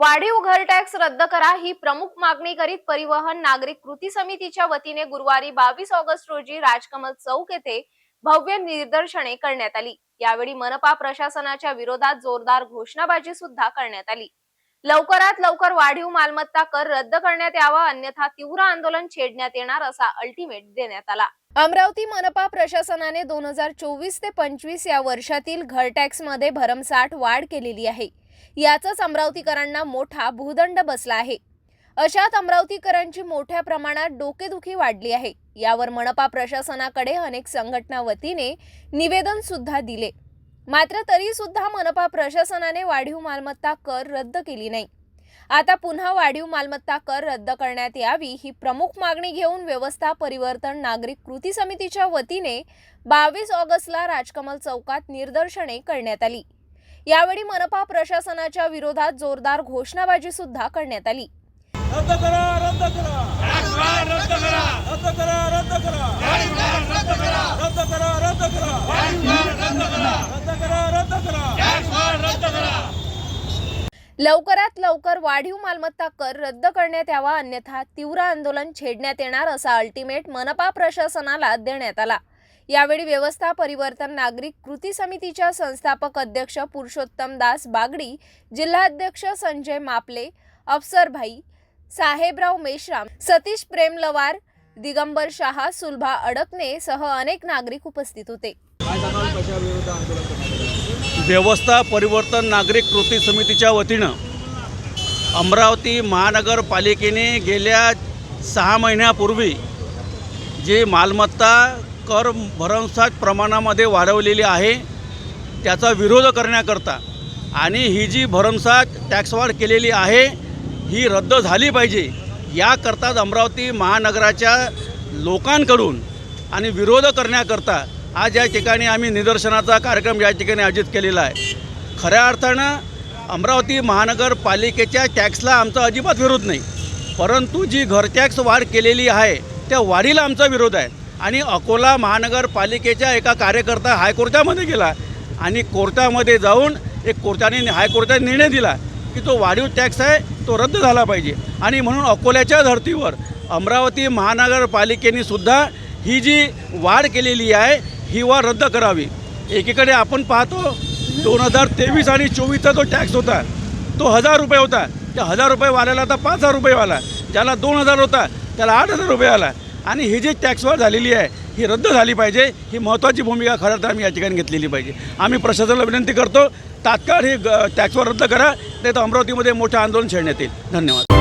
वाढीव घर टॅक्स रद्द करा ही प्रमुख मागणी करीत परिवहन नागरिक कृती समितीच्या वतीने गुरुवारी बावीस ऑगस्ट रोजी राजकमल चौक येथे भव्य निदर्शने करण्यात आली. यावेळी मनपा प्रशासनाच्या विरोधात जोरदार घोषणाबाजी सुद्धा करण्यात आली. लवकरात लवकर वाढीव मालमत्ता कर रद्द करण्यात यावा अन्यथा तीव्र आंदोलन छेडण्यात येणार असा अल्टिमेट देण्यात आला. अमरावती मनपा प्रशासनाने दोन हजार चोवीस ते पंचवीस या वर्षातील घर टॅक्समध्ये भरमसाठ वाढ केलेली आहे. याचाच अमरावतीकरांना मोठा भूदंड बसला आहे. अशात अमरावतीकरांची मोठ्या प्रमाणात डोकेदुखी वाढली आहे. यावर मनपा प्रशासनाकडे अनेक संघटना वतीने निवेदन सुद्धा दिले. मात्र तरी सुद्धा मनपा प्रशासनाने वाढीव मालमत्ता कर रद्द केली नाही. आता पुन्हा वाढीव मालमत्ता कर रद्द करण्यात यावी ही प्रमुख मागणी घेऊन व्यवस्था परिवर्तन नागरिक कृती समितीच्या वतीने बावीस ऑगस्टला राजकमल चौकात निदर्शने करण्यात आली. यावेळी मनपा प्रशासनाच्या विरोधात जोरदार घोषणाबाजी सुद्धा करण्यात आली. रद्द करा रद्द करा. रद्द करा. रद्द करा रद्द करा. रद्द करा. रद्द करा रद्द करा. रद्द करा. रद्द करा लवकरात लवकर वाढीव मालमत्ता कर रद्द करण्यात यावा अन्यथा तीव्र आंदोलन छेडण्यात येणार असा अल्टिमेट मनपा प्रशासनाला देण्यात आला. यावेळी व्यवस्था परिवर्तन नागरिक कृती समितीच्या संस्थापक अध्यक्ष पुरुषोत्तम दास बागडी जिल्हाध्यक्ष संजय मापले अफसरभाई साहेबराव मेश्राम सतीश प्रेमलवार दिगंबर शहा सुलभा अडकणे सह अनेक नागरिक उपस्थित होते. व्यवस्था परिवर्तन नागरिक कृती समितीच्या वतीनं अमरावती महानगरपालिकेने गेल्या सहा महिन्यापूर्वी जी मालमत्ता कर भरमसाठ प्रमाणामध्ये वाढवलेली आहे त्याचा विरोध करण्याकरता. आणि ही जी भरमसाठ टॅक्सवाढ केलेली आहे ही रद्द झाली पाहिजे याकरताच अमरावती महानगराच्या लोकांकडून आणि विरोध करण्याकरता आज या ठिकाणी आम्ही निदर्शनाचा कार्यक्रम या ठिकाणी आयोजित केलेला आहे. खऱ्या अर्थानं अमरावती महानगरपालिकेच्या टॅक्सला आमचा अजिबात विरोध नाही परंतु जी घर टॅक्स वाढ केलेली आहे त्या वाढीला आमचा विरोध आहे. आणि अकोला महानगरपालिकेच्या एका कार्यकर्ता हायकोर्टामध्ये गेला आणि कोर्टामध्ये जाऊन एक कोर्टाने हायकोर्टाने निर्णय दिला की तो वाढीव टॅक्स आहे तो रद्द झाला पाहिजे. आणि म्हणून अकोल्याच्या धर्तीवर अमरावती महानगरपालिकेने सुद्धा ही जी वाढ केलेली आहे ही वाढ रद्द करावी. एकीकडे आपण पाहतो दोन हजार तेवीस आणि चोवीसचा जो टॅक्स होता तो हजार रुपये होता. त्या हजार रुपये वाल्याला आता पाच हजार रुपये आला. ज्याला दोन हजार होता त्याला आठ हजार रुपये आला. आणि ही जी टॅक्सवर झालेली आहे ही रद्द झाली पाहिजे ही महत्त्वाची भूमिका खरं तर आम्ही या ठिकाणी घेतलेली पाहिजे. आम्ही प्रशासनाला विनंती करतो तात्काळ ही ग- टॅक्सवर रद्द करा नाही तर अमरावतीमध्ये मोठं आंदोलन छेडण्यात येईल. धन्यवाद.